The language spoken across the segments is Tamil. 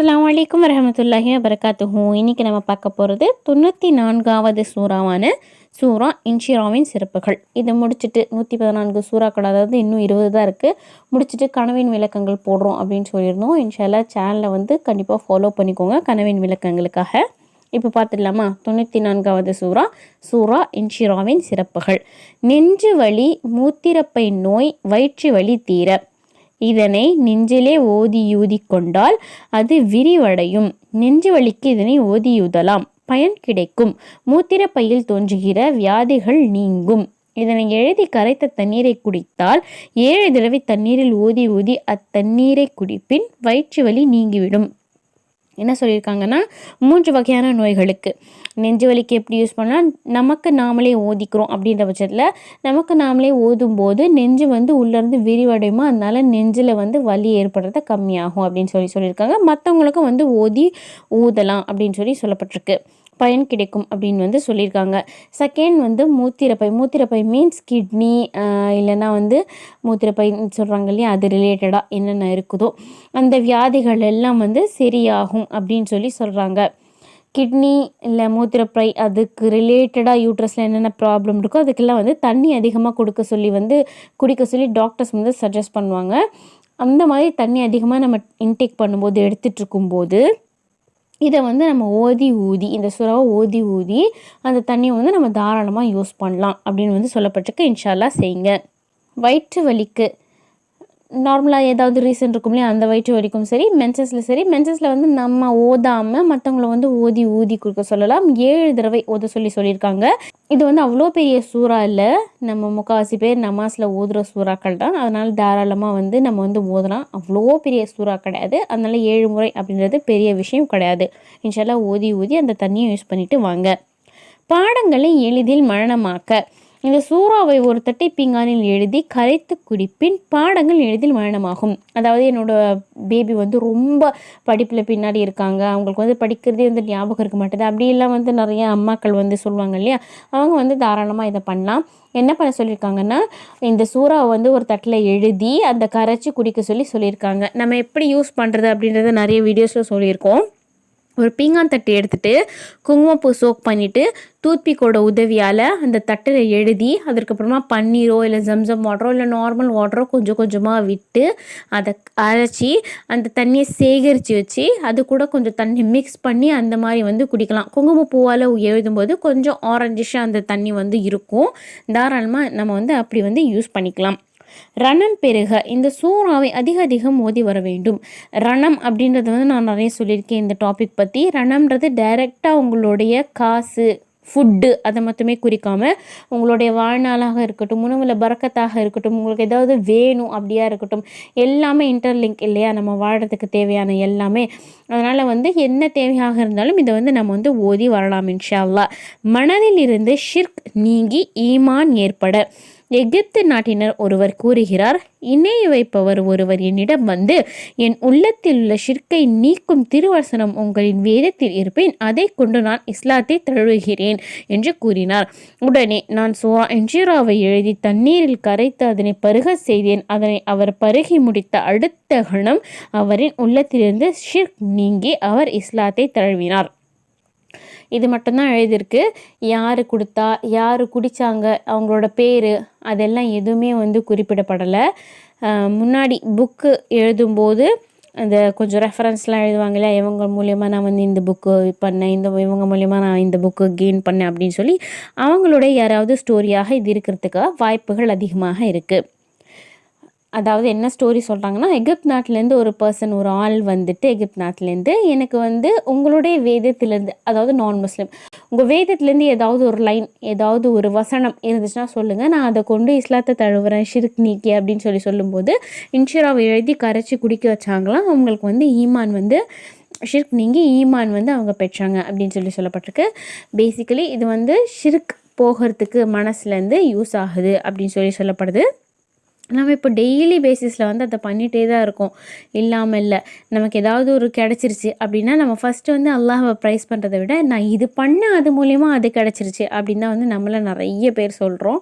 அஸ்லாம் வலைக்கம் வரமத்துல்லாஹி வபரகாத்துஹூ இன்றைக்கி நம்ம பார்க்க போகிறது தொண்ணூற்றி நான்காவது சூறாவான சூரா இன்ஷிராவின் சிறப்புகள். இதை முடிச்சுட்டு நூற்றி பதினான்கு சூறாக்கள் அதாவது இன்னும் இருபது தான் இருக்குது முடிச்சுட்டு கனவின் விளக்கங்கள் போடுறோம் அப்படின்னு சொல்லியிருந்தோம். இன்ஷால்லா சேனலை வந்து கண்டிப்பாக ஃபாலோ பண்ணிக்கோங்க கனவின் விளக்கங்களுக்காக. இப்போ பார்த்துடலாமா? தொண்ணூற்றி நான்காவது சூறா சூரா இன்ஷிராவின் சிறப்புகள். நெஞ்சு வலி மூத்திரப்பை நோய் வயிற்று வலி தீர. இதனை நெஞ்சிலே ஓதியூதி கொண்டால் அது விரிவடையும். நெஞ்சு வலிக்கு இதனை ஓதியூதலாம். பயன் கிடைக்கும். மூத்திர பையில் தோன்றுகிற வியாதிகள் நீங்கும். இதனை எழுதி கரைத்த தண்ணீரை குடித்தால் ஏழு தடவை தண்ணீரில் ஊதி ஊதி அத்தண்ணீரை குடிப்பின் வயிற்று வலி நீங்கிவிடும். என்ன சொல்லியிருக்காங்கன்னா மூன்று வகையான நோய்களுக்கு. நெஞ்சு வலிக்கு எப்படி யூஸ் பண்ணால் நமக்கு நாமளே ஓதிக்கிறோம் அப்படின்ற பட்சத்தில் நமக்கு நாமளே ஓதும் போது நெஞ்சு வந்து உள்ளேருந்து விரிவடையுமோ? அதனால் நெஞ்சில் வந்து வலி ஏற்படுறது கம்மியாகும் அப்படின்னு சொல்லி சொல்லியிருக்காங்க. மற்றவங்களுக்கும் வந்து ஓதி ஊதலாம் அப்படின்னு சொல்லி சொல்லப்பட்டிருக்கு. பயன் கிடைக்கும் அப்படின்னு வந்து சொல்லியிருக்காங்க. செகண்ட் வந்து மூத்திரப்பை. மூத்திரப்பை மீன்ஸ் கிட்னி இல்லைன்னா வந்து மூத்திரப்பைன்னு சொல்கிறாங்க இல்லையா? அது ரிலேட்டடாக என்னென்ன இருக்குதோ. அந்த வியாதிகள் எல்லாம் வந்து சரியாகும் அப்படின்னு சொல்லி சொல்கிறாங்க கிட்னி இல்லை மூத்திரப்பை அதுக்கு ரிலேட்டடாக யூட்ரஸில் என்னென்ன ப்ராப்ளம் இருக்கோ அதுக்கெல்லாம் வந்து தண்ணி அதிகமாக கொடுக்க சொல்லி வந்து குடிக்க சொல்லி டாக்டர்ஸ் வந்து சஜஸ்ட் பண்ணுவாங்க. அந்த மாதிரி தண்ணி அதிகமாக நம்ம இன்டேக் பண்ணும்போது எடுத்துகிட்டு இருக்கும்போது இதை வந்து நம்ம ஓதி ஊதி இந்த சுறாவை ஓதி ஊதி அந்த தண்ணியை வந்து நம்ம தாராளமாக யூஸ் பண்ணலாம் அப்படின்னு வந்து சொல்லப்பட்டிருக்கு. இன்ஷால்லா செய்யுங்க. வயிற்று வலிக்கு நார்மலாக ஏதாவது ரீசன் இருக்கும் இல்லையா? அந்த வயிற்று வலிக்கும் சரி மென்சஸில் சரி மென்சஸில் வந்து நம்ம ஓதாமல் மற்றவங்கள வந்து ஓதி ஊதி கொடுக்க சொல்லலாம். ஏழு தடவை ஓத சொல்லி சொல்லியிருக்காங்க. இது வந்து அவ்வளோ பெரிய சூறா இல்லை. நம்ம முக்கால்வாசி பேர் நமாஸில் ஓதுகிற சூறாக்கள் தான். அதனால் தாராளமாக வந்து நம்ம வந்து ஓதலாம். அவ்வளோ பெரிய சூறா கிடையாது. அதனால் ஏழு முறை அப்படின்றது பெரிய விஷயம் கிடையாது. இன்ஷால்லாம் ஓதி ஊதி அந்த தண்ணியை யூஸ் பண்ணிவிட்டு வாங்க. பாடங்களை எளிதில் மரணமாக்க. இந்த சூறாவை ஒரு தட்டை பீங்கானில் எழுதி கரைத்து குடிப்பின் பாடங்கள் எளிதில் மரணமாகும். அதாவது என்னோட பேபி வந்து ரொம்ப படிப்பில் பின்னாடி இருக்காங்க. அவங்களுக்கு வந்து படிக்கிறதே வந்து ஞாபகம் இருக்க மாட்டேது. அப்படிலாம் வந்து நிறைய அம்மாக்கள் வந்து சொல்லுவாங்க இல்லையா? அவங்க வந்து தாராளமாக இதை பண்ணலாம். என்ன பண்ண சொல்லியிருக்காங்கன்னா இந்த சூறாவை வந்து ஒரு தட்டில் எழுதி அந்த கரைச்சி குடிக்க சொல்லி சொல்லியிருக்காங்க. நம்ம எப்படி யூஸ் பண்ணுறது அப்படின்றத நிறைய வீடியோஸில் சொல்லியிருக்கோம். ஒரு பீங்கான் தட்டு எடுத்துகிட்டு குங்குமப்பூ சோக் பண்ணிவிட்டு டூத்பிக்கோட உதவியால் அந்த தட்டில் எழுதி அதற்கப்புறமா பன்னீரோ இல்லை ஜம்சம் வாட்டரோ இல்லை நார்மல் வாட்டரோ கொஞ்சம் கொஞ்சமாக விட்டு அதை அரைச்சி அந்த தண்ணியை சேகரித்து வச்சு அது கூட கொஞ்சம் தண்ணி மிக்ஸ் பண்ணி அந்த மாதிரி வந்து குடிக்கலாம். குங்குமப்பூவால் எழுதும்போது கொஞ்சம் ஆரஞ்சிஷாக அந்த தண்ணி வந்து இருக்கும். தாராளமாக நம்ம வந்து அப்படி வந்து யூஸ் பண்ணிக்கலாம். ரணம் பெருக. இந்த சூறாவை அதிக அதிகம் மோதி வர வேண்டும். ரணம் அப்படின்றது வந்து நான் நிறைய சொல்லியிருக்கேன் இந்த டாபிக் பற்றி ரணம்ன்றது டைரெக்டாக உங்களுடைய காசு ஃபுட்டு அதை மட்டுமே குறிக்காமல் உங்களுடைய வாழ்நாளாக இருக்கட்டும் உணவில் பறக்கத்தாக இருக்கட்டும் உங்களுக்கு ஏதாவது வேணும் அப்படியா இருக்கட்டும் எல்லாமே இன்டர்லிங்க் இல்லையா? நம்ம வாழ்கிறதுக்கு தேவையான எல்லாமே. அதனால் வந்து என்ன தேவையாக இருந்தாலும் இதை வந்து நம்ம வந்து ஓதி வரலாம் இன்ஷா அல்லா மனதில் இருந்து ஷிர்க் நீங்கி ஈமான் ஏற்பட. எகிப்து நாட்டினர் ஒருவர் கூறுகிறார் இணைய வைப்பவர் ஒருவர் என்னிடம் வந்து என் உள்ளத்தில் உள்ள ஷிர்கை நீக்கும் திருவசனம் உங்களின் வேதத்தில் இருப்பேன் அதை கொண்டு நான் இஸ்லாத்தை தழுவுகிறேன் என்று கூறினார். உடனே நான் சுவா என்ஜிராவை எழுதி தண்ணீரில் கரைத்து அதனை பருக செய்தேன். அதனை அவர் பருகி முடித்த அடுத்த கணம் அவரின் உள்ளத்திலிருந்து ஷிர்க் நீங்கி அவர் இஸ்லாத்தை தழுவினார். இது மட்டும்தான் எழுதியிருக்கு. யார் கொடுத்தா யார் குடித்தாங்க அவங்களோட பேர் அதெல்லாம் எதுவுமே வந்து குறிப்பிடப்படலை. முன்னாடி புக்கு எழுதும்போது அந்த கொஞ்சம் ரெஃபரன்ஸ்லாம் எழுதுவாங்க இல்லையா இவங்க மூலயமா நான் வந்து இந்த புக்கு பண்ணேன் இந்த இவங்க மூலயமா நான் இந்த புக்கு கெயின் பண்ணேன் அப்படின்னு சொல்லி அவங்களுடைய யாராவது ஸ்டோரியாக இது இருக்கிறதுக்கு வாய்ப்புகள் அதிகமாக இருக்குது அதாவது என்ன ஸ்டோரி சொல்கிறாங்கன்னா எகிப்த் நாட்டிலேருந்து ஒரு பர்சன் ஒரு ஆள் வந்துட்டு எகிப்த் நாட்டிலேருந்து எனக்கு வந்து உங்களுடைய வேதத்திலேருந்து அதாவது நான் முஸ்லீம் உங்கள் வேதத்துலேருந்து ஏதாவது ஒரு லைன் ஏதாவது ஒரு வசனம் இருந்துச்சுன்னா சொல்லுங்கள் நான் அதை கொண்டு இஸ்லாத்தை தழுவுறேன் ஷிர்க் நீக்கி அப்படின்னு சொல்லி சொல்லும்போது இன்ஷுராவை எழுதி கரைச்சி குடிக்க வச்சாங்களாம். அவங்களுக்கு வந்து ஈமான் வந்து ஷிர்க் நீங்கி ஈமான் வந்து அவங்க பெற்றாங்க அப்படின்னு சொல்லி சொல்லப்பட்டிருக்கு. பேசிக்கலி இது வந்து ஷிர்க் போகிறதுக்கு மனசுலேருந்து யூஸ் ஆகுது அப்படின்னு சொல்லி சொல்லப்படுது. நம்ம இப்போ டெய்லி பேசிஸில் வந்து அதை பண்ணிகிட்டே தான் இருக்கோம். இல்லாமல் இல்லை நமக்கு ஏதாவது ஒரு கிடச்சிருச்சு அப்படின்னா நம்ம ஃபஸ்ட்டு வந்து அல்லாஹை ப்ரைஸ் பண்ணுறதை விட நான் இது பண்ண அது மூலயமா அது கிடச்சிருச்சு அப்படின்னு தான் வந்து நம்மளை நிறைய பேர் சொல்கிறோம்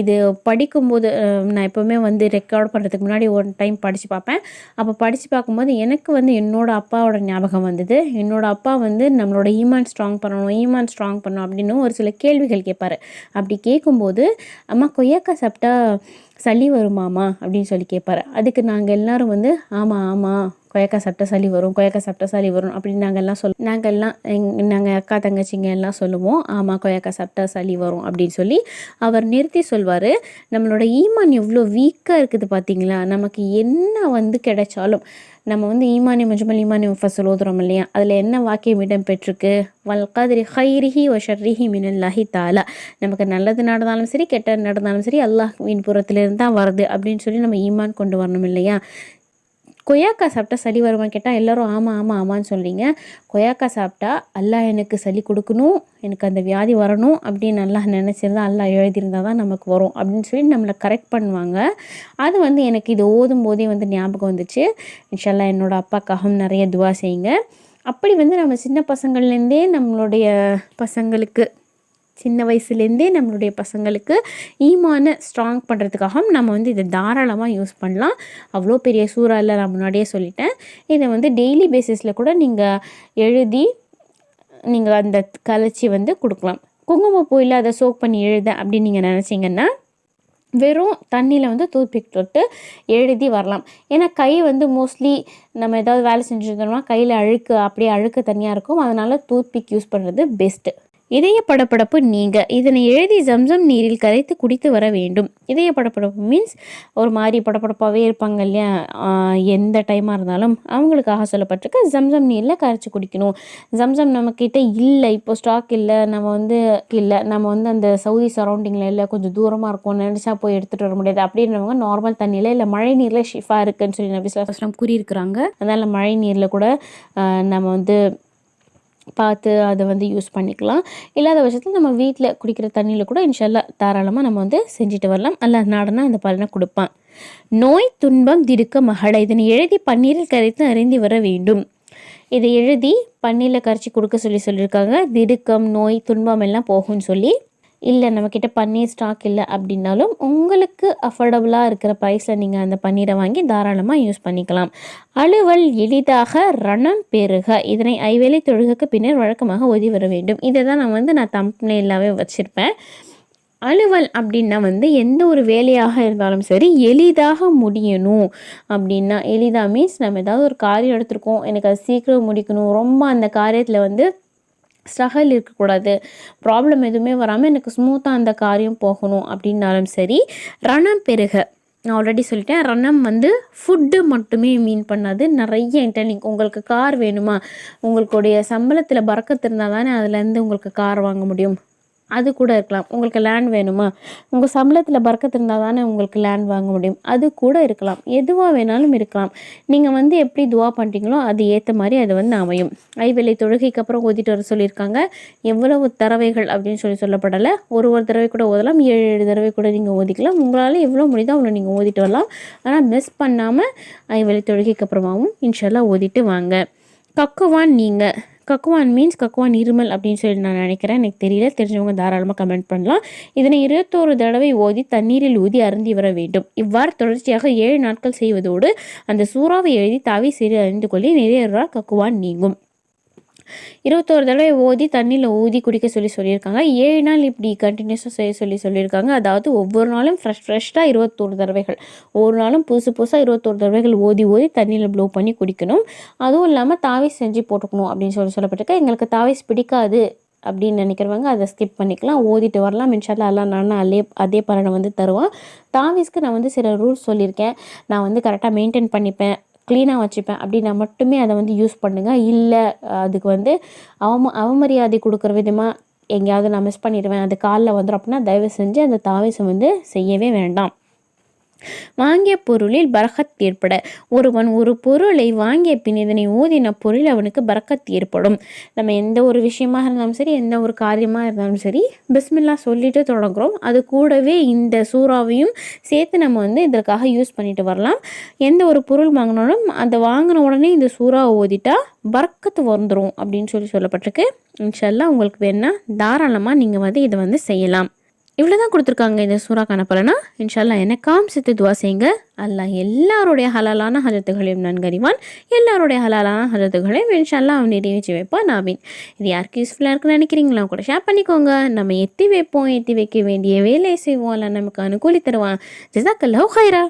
இது படிக்கும்போது நான் எப்போவுமே வந்து ரெக்கார்ட் பண்ணுறதுக்கு முன்னாடி ஒன் டைம் படித்து பார்ப்பேன். அப்போ படித்து பார்க்கும்போது எனக்கு வந்து என்னோடய அப்பாவோட ஞாபகம் வந்தது. என்னோடய அப்பா வந்து நம்மளோட ஈமான் ஸ்ட்ராங் பண்ணணும் ஈமான் ஸ்ட்ராங் பண்ணணும் அப்படின்னு ஒரு சில கேள்விகள் கேட்பார். அப்படி கேட்கும்போது அம்மா கொய்யாக்கா சாப்பிட்டா சளி வருமாமா அப்படின்னு சொல்லி கேட்பாரு. அதுக்கு நாங்கள் எல்லோரும் வந்து ஆமாம் ஆமாம் கொயக்கா சாப்பிட்டா சளி வரும் கொயக்கா சாப்பிட்டா சளி வரும் அப்படின்னு நாங்கள் எல்லாம் சொல் நாங்கள் எல்லாம் எங் நாங்கள் அக்கா தங்கச்சிங்க எல்லாம் சொல்லுவோம். ஆமாம் கொயக்கா சாப்பிட்டா சளி வரும் அப்படின்னு சொல்லி அவர் நிறுத்தி சொல்வார். நம்மளோட ஈமான் எவ்வளோ வீக்காக இருக்குது பார்த்தீங்களா நமக்கு என்ன வந்து கிடைச்சாலும் நம்ம வந்து ஈமானி மஜ்மல் ஈமானி ஃபசல் ஓதுறோம் இல்லையா? அதில் என்ன வாக்கியம் இடம் பெற்றிருக்கு? வல்காதிரி ஹைரிஹி ஒஷர்ரிஹி மினல்லாஹி தாலா. நமக்கு நல்லது நடந்தாலும் சரி கெட்டது நடந்தாலும் சரி அல்லாஹ் மீன் புறத்துலேருந்து தான் வருது அப்படின்னு சொல்லி நம்ம ஈமான் கொண்டு வரணும் இல்லையா? கொய்யாக்காய் சாப்பிட்டா சளி வருமா கேட்டால் எல்லோரும் ஆமாம் ஆமாம் ஆமான்னு சொல்கிறீங்க கொய்யாக்கா சாப்பிட்டா அல்லாஹ் எனக்கு சளி கொடுக்கணும் எனக்கு அந்த வியாதி வரணும் அப்படின்னு நல்லா நினச்சிருந்தா அல்லாஹ் எழுதியிருந்தால் தான் நமக்கு வரும் அப்படின்னு சொல்லி நம்மளை கரெக்ட் பண்ணுவாங்க. அது வந்து எனக்கு இது ஓதும் போதே வந்து ஞாபகம் வந்துச்சு. இன்ஷல்லா என்னோடய அப்பாக்காகவும் நிறைய துவா செய்யுங்க. அப்படி வந்து நம்ம சின்ன பசங்கள்லேருந்தே நம்மளுடைய பசங்களுக்கு சின்ன வயசுலேருந்தே நம்மளுடைய பசங்களுக்கு ஈமான ஸ்ட்ராங் பண்ணுறதுக்காகவும் நம்ம வந்து இதை தாராளமாக யூஸ் பண்ணலாம். அவ்வளோ பெரிய சூறாவில் நான் முன்னாடியே சொல்லிட்டேன். இதை வந்து டெய்லி பேசிஸில் கூட நீங்கள் எழுதி நீங்கள் அந்த கலைச்சி வந்து கொடுக்கலாம். குங்குமப்பூவில் அதை சோக் பண்ணி எழுத அப்படின்னு நீங்கள் நினச்சிங்கன்னா வெறும் தண்ணியில் வந்து டூத்பிக் தொட்டு எழுதி வரலாம். ஏன்னா கை வந்து மோஸ்ட்லி நம்ம ஏதாவது வேலை செஞ்சுருந்தோம்னா கையில் அழுக்கு அப்படியே அழுக்கு தனியாக இருக்கும். அதனால் டூத்பிக் யூஸ் பண்ணுறது பெஸ்ட்டு இதய படப்படப்பு நீங்க. இதனை எழுதி ஜம்சம் நீரில் கரைத்து குடித்து வர வேண்டும். இதய படப்படப்பு மீன்ஸ் ஒரு மாதிரி படப்படப்பாகவே இருப்பாங்க இல்லையா? எந்த டைமாக இருந்தாலும் அவங்களுக்காக சொல்லப்பட்டிருக்கு. ஜம்சம் நீரில் கரைச்சி குடிக்கணும். ஜம்சம் நம்மக்கிட்ட இல்லை. இப்போ ஸ்டாக் இல்லை. நம்ம வந்து இல்லை. நம்ம வந்து அந்த சவுதி சரௌண்டிங்கில் இல்லை. கொஞ்சம் தூரமாக இருக்கும் நினச்சா போய் எடுத்துகிட்டு வர முடியாது. அப்படின்றவங்க நார்மல் தண்ணியில் இல்லை. மழை நீரில் ஷிஃபாக இருக்குன்னு சொல்லி நபிஸ்லாம் கூறியிருக்கிறாங்க. அதனால் மழை நீரில் கூட நம்ம வந்து பார்த்து அதை வந்து யூஸ் பண்ணிக்கலாம். இல்லாத பட்சத்தில் நம்ம வீட்டில் குடிக்கிற தண்ணியில் கூட இன்ஷால்லா தாராளமாக நம்ம வந்து செஞ்சுட்டு வரலாம். அல்ல நாடனா அந்த பலனை கொடுப்பான். நோய் துன்பம் திடுக்க மகளை இதனை எழுதி பன்னீரில் கரைத்து அறிந்து வர வேண்டும். இதை எழுதி பன்னீரில் கரைச்சி கொடுக்க சொல்லி சொல்லியிருக்காங்க. திடுக்கம் நோய் துன்பம் எல்லாம் போகும்னு சொல்லி இல்லை நம்மக்கிட்ட பன்னீர் ஸ்டாக் இல்லை அப்படின்னாலும் உங்களுக்கு அஃபோர்டபுளாக இருக்கிற ப்ரைஸில் நீங்கள் அந்த பன்னீரை வாங்கி தாராளமாக யூஸ் பண்ணிக்கலாம். அலுவல் எளிதாக ரணம் பெருக இதனை ஐவேளை தொழுகைக்கு பின்னர் வழக்கமாக ஓதி வர வேண்டும். இதை தான் நான் வந்து நான் தம்ப்னேலாகவே வச்சுருப்பேன். அலுவல் அப்படின்னா வந்து எந்த ஒரு வேலையாக இருந்தாலும் சரி எளிதாக முடியணும். அப்படின்னா எளிதாக மீன்ஸ் நம்ம ஏதாவது ஒரு காரியம் எடுத்திருக்கோம். எனக்கு அது சீக்கிரம் முடிக்கணும். ரொம்ப அந்த காரியத்தில் வந்து ஸ்ட்ரகல் இருக்கக்கூடாது. ப்ராப்ளம் எதுவுமே வராமல் எனக்கு ஸ்மூத்தாக அந்த காரியம் போகணும் அப்படின்னாலும் சரி ரணம் பெருக. நான் ஆல்ரெடி சொல்லிட்டேன் ரணம் வந்து ஃபுட்டு மட்டுமே மீன் பண்ணாது. நிறைய இன்டர்லிங் உங்களுக்கு கார் வேணுமா? உங்களுடைய சம்பளத்தில் பறக்கத்து இருந்தால் தானே அதுலேருந்து உங்களுக்கு கார் வாங்க முடியும். அது கூட இருக்கலாம். உங்களுக்கு லேண்ட் வேணுமா? உங்கள் சம்பளத்தில் பறக்கத்து இருந்தால் தானே உங்களுக்கு லேண்ட் வாங்க முடியும். அது கூட இருக்கலாம். எதுவாக வேணாலும் இருக்கலாம். நீங்கள் வந்து எப்படி துவா பண்ணுறீங்களோ அது ஏற்ற மாதிரி அது வந்து அமையும். ஐவேளை தொழுகைக்கு அப்புறம் ஓதிட்டு வர சொல்லியிருக்காங்க. எவ்வளவு தரவைகள் அப்படின்னு சொல்லி சொல்லப்படலை. ஒரு ஒரு தடவை கூட ஓதலாம். ஏழு ஏழு தடவை கூட நீங்கள் ஓதிக்கலாம். உங்களால் எவ்வளோ முடியுதோ அவ்வளோ நீங்கள் ஓதிட்டு வரலாம். ஆனால் மிஸ் பண்ணாமல் ஐவேளை தொழுகைக்கு அப்புறமாவும் இன்ஷால்லாம் ஓதிட்டு வாங்க. கக்குவான் நீங்கள் கக்குவான் மீன்ஸ் கக்குவான் இருமல் அப்படின்னு சொல்லி நான் நினைக்கிறேன். எனக்கு தெரியல தெரிஞ்சவங்க தாராளமாக கமெண்ட் பண்ணலாம். இதனை இருபத்தோரு தடவை ஓதி தண்ணீரில் ஊதி அருந்தி வர வேண்டும். இவ்வாறு தொடர்ச்சியாக ஏழு நாட்கள் செய்வதோடு அந்த சூறாவை எழுதி தாவி சிறு அறிந்து கொள்ளி நிறைய கக்குவான் நீங்கும். இருபத்தோரு தடவை ஓதி தண்ணியில் ஊதி குடிக்க சொல்லி சொல்லியிருக்காங்க. ஏழு நாள் இப்படி கண்டினியூஸாக செய்ய சொல்லி சொல்லியிருக்காங்க. அதாவது ஒவ்வொரு நாளும் ஃப்ரெஷ் ஃப்ரெஷ்ஷாக இருபத்தோரு தடவைகள். ஒரு நாளும் புதுசு புதுசாக இருபத்தோரு தடவைகள் ஓதி ஓதி தண்ணியில் ப்ளோ பண்ணி குடிக்கணும். அதுவும் இல்லாமல் தாவிஸ் செஞ்சு போட்டுக்கணும் அப்படின்னு சொல்லி சொல்லப்பட்டிருக்கு. எங்களுக்கு தாவிஸ் பிடிக்காது அப்படின்னு நினைக்கிறவங்க அதை ஸ்கிப் பண்ணிக்கலாம். ஓதிட்டு வரலாம். இன்ஷால்லா எல்லாம் நான் அதே அதே பலனை வந்து தருவான். தாவிஸ்க்கு நான் வந்து சில ரூல்ஸ் சொல்லியிருக்கேன். நான் வந்து கரெக்டாக மெயின்டைன் பண்ணிப்பேன். க்ளீனாக வச்சுப்பேன். அப்படின்னா மட்டுமே அதை வந்து யூஸ் பண்ணுங்கள் இல்லை அதுக்கு வந்து அவம அவமரியாதை கொடுக்குற விதமாக எங்கேயாவது நான் மிஸ் பண்ணிடுவேன். அது காலில் வந்துடும் அப்படின்னா தயவு செஞ்சு அந்த தாவேசம் வந்து செய்யவே வேண்டாம். வாங்கிய பொருளில் பரக்கத் ஏற்பட. ஒருவன் ஒரு பொருளை வாங்கிய பின் இதனை ஓதின பொருள் அவனுக்கு பரக்கத் ஏற்படும். நம்ம எந்த ஒரு விஷயமாக இருந்தாலும் சரி எந்த ஒரு காரியமாக இருந்தாலும் சரி பிஸ்மில்லா சொல்லிட்டு தொடங்குறோம். அது கூடவே இந்த சூறாவையும் சேர்த்து நம்ம வந்து இதற்காக யூஸ் பண்ணிட்டு வரலாம். எந்த ஒரு பொருள் வாங்கினாலும் அந்த வாங்கின உடனே இந்த சூறாவை ஓதிட்டா பறக்கத்து வந்துடும் அப்படின்னு சொல்லி சொல்லப்பட்டிருக்கு. இன்ஷால்லா உங்களுக்கு வேணால் தாராளமாக நீங்கள் வந்து இதை வந்து செய்யலாம். இவ்வளோ தான் கொடுத்துருக்காங்க இந்த சூறாக்கான பலனா இன்ஷால்லா எனக்காம் சித்து துவா செய்யுங்க. அல்லாஹ் எல்லாருடைய ஹலாலான ஹஜத்துகளையும் நன்கறிவான். எல்லாருடைய ஹலாலான ஹஜத்துகளையும் இன்ஷால்லா அவன் நிறைவேற்றி வைப்பான். நாபின் இது யாருக்கு யூஸ்ஃபுல்லாக இருக்குன்னு நினைக்கிறீங்களா? கூட ஷேர் பண்ணிக்கோங்க. நம்ம எத்தி வைப்போம். எத்தி வைக்க வேண்டிய வேலையை செய்வோம். அல்ல நமக்கு அனுகூலி தருவான். ஜிசாக்கல்லோ ஹைரா